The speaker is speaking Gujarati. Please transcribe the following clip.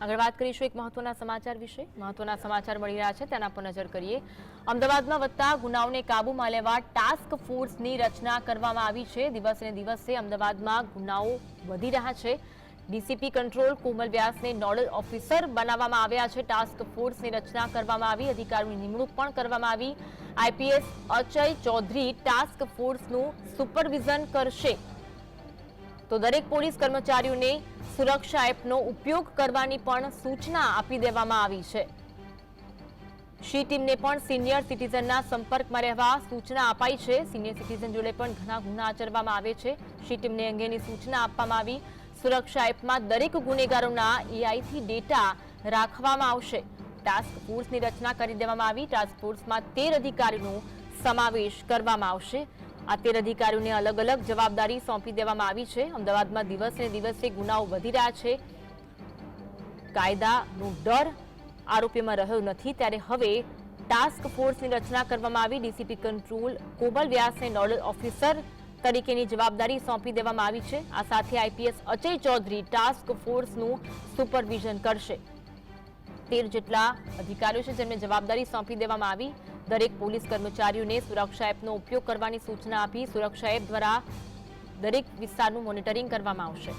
આગળ વાત કરીશું એક મહત્વના સમાચાર વિશે. મહત્વના સમાચાર મળી રહ્યા છે, તેના પર નજર કરીએ. અમદાવાદમાં વધતા ગુનાઓને કાબૂમાં લેવા ટાસ્ક ફોર્સની રચના કરવામાં આવી છે. દિવસે દિવસે અમદાવાદમાં ગુનાઓ વધી રહ્યા છે. ડીસીપી કંટ્રોલ કોમલ વ્યાસને નોડલ ઓફિસર બનાવવામાં આવ્યા છે. ટાસ્ક ફોર્સની રચના કરવામાં આવી, અધિકારીઓની નિમણૂક પણ કરવામાં આવી. આઈપીએસ અચય ચૌધરી ટાસ્ક ફોર્સનું સુપરવિઝન કરશે. તો દરેક પોલીસ કર્મચારીઓને સુરક્ષા એપનો ઉપયોગ કરવાની પણ સૂચના આપી દેવામાં આવી છે. શી ટીમને પણ સિનિયર સિટીઝનના સંપર્કમાં રહેવા સૂચના અપાઈ છે. સિનિયર સિટીઝન જોડે પણ ઘણા ગુના આચરવામાં આવે છે. શી ટીમને અંગેની સૂચના આપવામાં આવી. સુરક્ષા એપમાં દરેક ગુનેગારોના એઆઈથી ડેટા રાખવામાં આવશે. ટાસ્ક ફોર્સની રચના કરી દેવામાં આવી. ટાસ્ક ફોર્સમાં તેર અધિકારીનો સમાવેશ કરવામાં આવશે. આ તેર અધિકારીઓને અલગ અલગ જવાબદારી સોંપી દેવામાં આવી છે. અમદાવાદમાં દિવસે દિવસે ગુનાઓ વધી રહ્યા છે. કાયદાનો ડર આરોપીમાં રહ્યો નથી. ત્યારે હવે ટાસ્ક ફોર્સની રચના કરવામાં આવી. ડીસીપી કંટ્રોલ કોમલ વ્યાસને નોડલ ઓફિસર તરીકેની જવાબદારી સોંપી દેવામાં આવી છે. આ સાથે આઈપીએસ અજય ચૌધરી ટાસ્ક ફોર્સનું સુપરવિઝન કરશે. તેર જેટલા અધિકારીઓ છે જેમને જવાબદારી સોંપી દેવામાં આવી. દરેક પોલીસ કર્મચારીઓને સુરક્ષા એપનો ઉપયોગ કરવાની સૂચના આપી સુરક્ષા એપ દ્વારા દરેક વિસ્તારનું મોનિટરિંગ કરવામાં આવશે.